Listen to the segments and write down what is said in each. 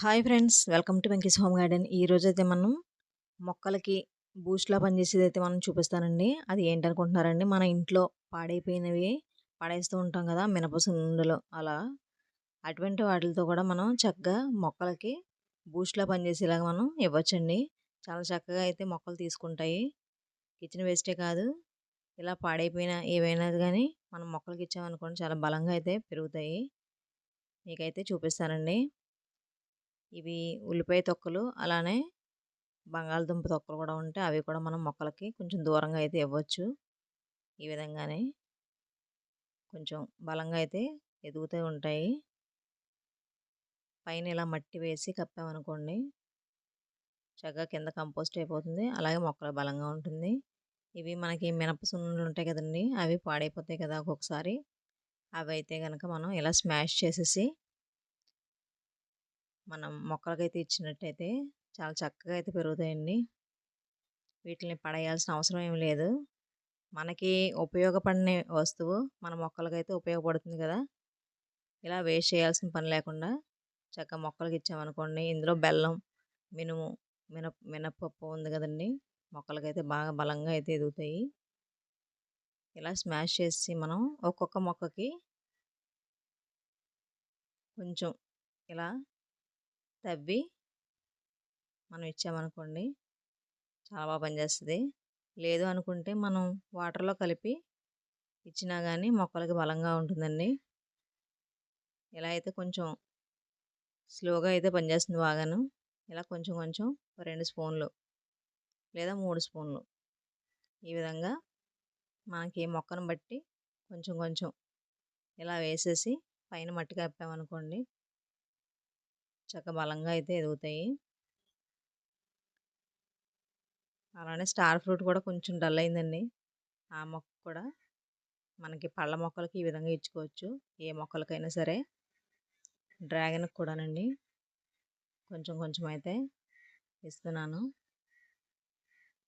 Hi friends welcome to Venky's home garden ఈరోజైతే మనం మొక్కలకి బూస్ట్లా పనిచేసేది అయితే మనం చూపిస్తానండి. అది ఏంటనుకుంటున్నారండి? మన ఇంట్లో పాడైపోయినవి పడేస్తూ ఉంటాం కదా మినపసుండలు అలా. అటువంటి వాటితో కూడా మనం చక్కగా మొక్కలకి బూస్ట్లా పనిచేసేలాగా మనం ఇవ్వచ్చండి. చాలా చక్కగా అయితే మొక్కలు తీసుకుంటాయి. కిచెన్ వేస్టే కాదు ఇలా పాడైపోయిన ఏవైనా కానీ మనం మొక్కలకి ఇచ్చామనుకోండి చాలా బలంగా అయితే పెరుగుతాయి. మీకైతే చూపిస్తానండి. ఇవి ఉల్లిపాయ తొక్కలు అలానే బంగాళదుంప తొక్కలు కూడా ఉంటాయి అవి కూడా మనం మొక్కలకి కొంచెం దూరంగా అయితే ఇవ్వచ్చు. ఈ విధంగానే కొంచెం బలంగా అయితే ఎదుగుతూ ఉంటాయి. పైన ఇలా మట్టి వేసి కప్పామనుకోండి చక్కగా కింద కంపోస్ట్ అయిపోతుంది. అలాగే మొక్కలు బలంగా ఉంటుంది. ఇవి మనకి మినప సున్నులు ఉంటాయి కదండి అవి పాడైపోతాయి కదా ఒక్కొక్కసారి. అవి అయితే కనుక మనం ఇలా స్మాష్ చేసేసి మనం మొక్కలకైతే ఇచ్చినట్టయితే చాలా చక్కగా అయితే పెరుగుతాయండి. వీటిని పడేయాల్సిన అవసరం ఏం లేదు. మనకి ఉపయోగపడిన వస్తువు మన మొక్కలకైతే ఉపయోగపడుతుంది కదా. ఇలా వేస్ట్ చేయాల్సిన పని లేకుండా చక్కగా మొక్కలకి ఇచ్చామనుకోండి ఇందులో బెల్లం మినుము మినప మినపప్పు ఉంది కదండి. మొక్కలకైతే బాగా బలంగా అయితే ఎదుగుతాయి. ఇలా స్మాష్ చేసి మనం ఒక్కొక్క మొక్కకి కొంచెం ఇలా తవ్వి మనం ఇచ్చామనుకోండి చాలా బాగా పనిచేస్తుంది. లేదు అనుకుంటే మనం వాటర్లో కలిపి ఇచ్చినా కానీ మొక్కలకి బలంగా ఉంటుందండి. ఇలా అయితే కొంచెం స్లోగా అయితే పనిచేస్తుంది బాగాను. ఇలా కొంచెం కొంచెం రెండు స్పూన్లు లేదా మూడు స్పూన్లు ఈ విధంగా మనకి మొక్కను బట్టి కొంచెం కొంచెం ఇలా వేసేసి పైన మట్టి కప్పామనుకోండి చక్క బలంగా అయితే ఎదుగుతాయి. అలానే స్టార్ ఫ్రూట్ కూడా కొంచెం డల్ అయిందండి. ఆ మొక్క కూడా మనకి పళ్ళ మొక్కలకి ఈ విధంగా ఇచ్చుకోవచ్చు. ఏ మొక్కలకైనా సరే. డ్రాగన్కి కూడానండి. కొంచెం కొంచెం అయితే ఇస్తున్నాను.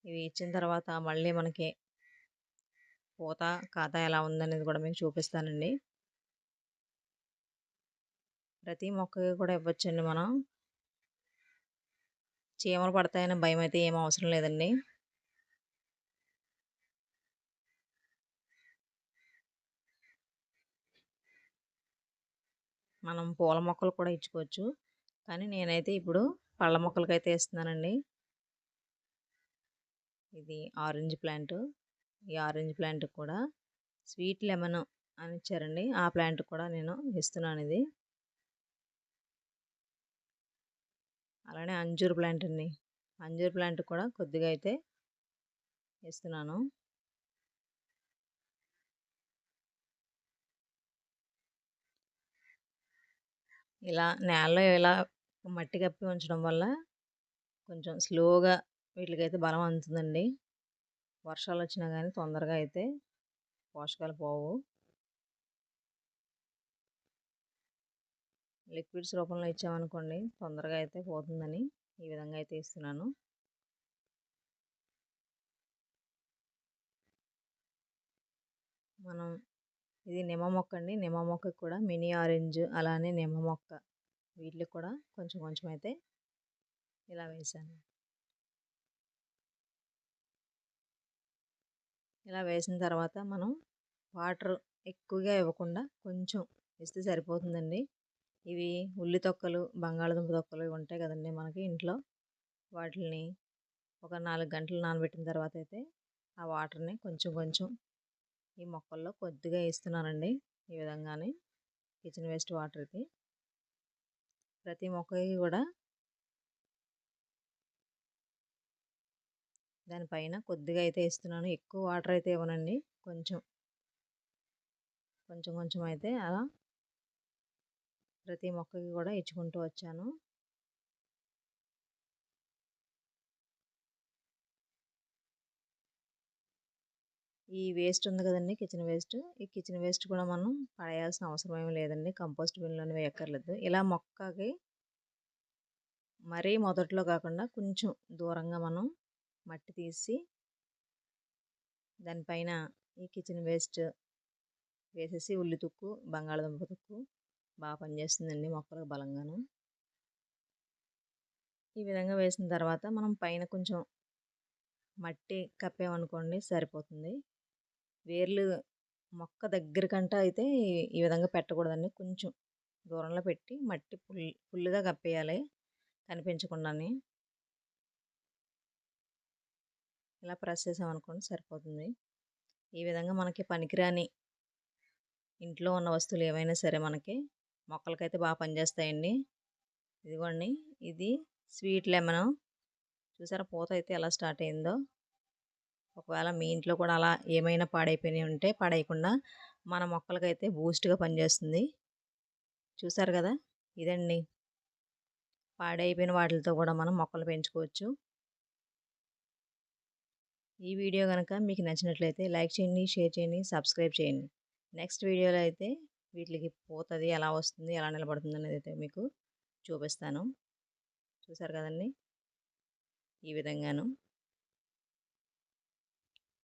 ఇవి ఇచ్చిన తర్వాత మళ్ళీ మనకి పూత ఖాతా ఎలా ఉందనేది కూడా మీకు చూపిస్తానండి. ప్రతి మొక్కకి కూడా ఇవ్వచ్చండి మనం. చీమలు పడతాయని భయం అయితే ఏం అవసరం లేదండి. మనం పూల మొక్కలు కూడా ఇచ్చుకోవచ్చు. కానీ నేనైతే ఇప్పుడు పళ్ళ మొక్కలకైతే ఇస్తున్నానండి ఇది ఆరెంజ్ ప్లాంట్. ఈ ఆరెంజ్ ప్లాంట్ కూడా స్వీట్ లెమన్ అని ఇచ్చారండి. ఆ ప్లాంట్ కూడా నేను ఇస్తున్నాను ఇది అలానే అంజూర్ ప్లాంట్ అండి. అంజూర్ ప్లాంట్ కూడా కొద్దిగా అయితే ఇస్తున్నాను ఇలా నేలలో ఇలా మట్టి కప్పి ఉంచడం వల్ల కొంచెం స్లోగా వీటికైతే బలం అందుతుందండి. వర్షాలు వచ్చినా కానీ తొందరగా అయితే పోషకాలు పోవు. లిక్విడ్స్ రూపంలో ఇచ్చామనుకోండి తొందరగా అయితే పోతుందని ఈ విధంగా అయితే ఇస్తున్నాను. మనం ఇది నిమ్మ మొక్క అండి. నిమ్మ మొక్కకి కూడా మినీ ఆరెంజ్ అలానే నిమ్మ మొక్క వీటికి కూడా కొంచెం కొంచెం అయితే ఇలా వేసాను. ఇలా వేసిన తర్వాత మనం వాటర్ ఎక్కువగా ఇవ్వకుండా కొంచెం ఇస్తే సరిపోతుందండి. ఇవి ఉల్లి తొక్కలు బంగాళదుంప తొక్కలు ఇవి ఉంటాయి కదండి మనకి ఇంట్లో. వాటిని ఒక నాలుగు గంటలు నానబెట్టిన తర్వాత అయితే ఆ వాటర్ని కొంచెం కొంచెం ఈ మొక్కల్లో కొద్దిగా వేస్తున్నానండి ఈ విధంగానే కిచెన్ వేస్ట్ వాటర్కి. ప్రతి మొక్కకి కూడా దానిపైన కొద్దిగా అయితే ఇస్తున్నాను ఎక్కువ వాటర్ అయితే ఇవ్వనండి. కొంచెం కొంచెం కొంచెం అయితే అలా ప్రతి మొక్కకి కూడా ఇచ్చుకుంటూ వచ్చాను. ఈ వేస్ట్ ఉంది కదండి కిచెన్ వేస్ట్. ఈ కిచెన్ వేస్ట్ కూడా మనం పడేయాల్సిన అవసరం ఏమి లేదండి. కంపోస్ట్ బిన్లోనే వేయక్కర్లేదు. ఇలా మొక్కకి మరీ మొదట్లో కాకుండా కొంచెం దూరంగా మనం మట్టి తీసి దానిపైన ఈ కిచెన్ వేస్ట్ వేసేసి ఉల్లి తుక్కు బంగాళదుంప తుక్కు బాగా పనిచేస్తుందండి మొక్కలకు బలంగాను. ఈ విధంగా వేసిన తర్వాత మనం పైన కొంచెం మట్టి కప్పామనుకోండి సరిపోతుంది. వేర్లు మొక్క దగ్గరకంట అయితే ఈ విధంగా పెట్టకూడదండి. కొంచెం దూరంలో పెట్టి మట్టి ఫుల్ ఫుల్గా కప్పేయాలి కనిపించకుండానే. ఇలా ప్రెస్ చేసామనుకోండి సరిపోతుంది. ఈ విధంగా మనకి పనికిరాని ఇంట్లో ఉన్న వస్తువులు ఏవైనా సరే మనకి మొక్కలకైతే బాగా పనిచేస్తాయండి. ఇదిగోండి ఇది స్వీట్ లెమన్. చూసారా పూత అయితే ఎలా స్టార్ట్ అయిందో. ఒకవేళ మీ ఇంట్లో కూడా అలా ఏమైనా పాడైపోయినాయి ఉంటే పాడేయకుండా మన మొక్కలకైతే బూస్ట్గా పనిచేస్తుంది. చూసారు కదా ఇదండి. పాడైపోయిన వాటితో కూడా మనం మొక్కలు పెంచుకోవచ్చు. ఈ వీడియో కనుక మీకు నచ్చినట్లయితే లైక్ చేయండి షేర్ చేయండి సబ్స్క్రైబ్ చేయండి. నెక్స్ట్ వీడియోలో అయితే వీటికి పోతుంది ఎలా వస్తుంది ఎలా నిలబడుతుంది అనేది అయితే మీకు చూపిస్తాను. చూసారు కదండి? ఈ విధంగాను.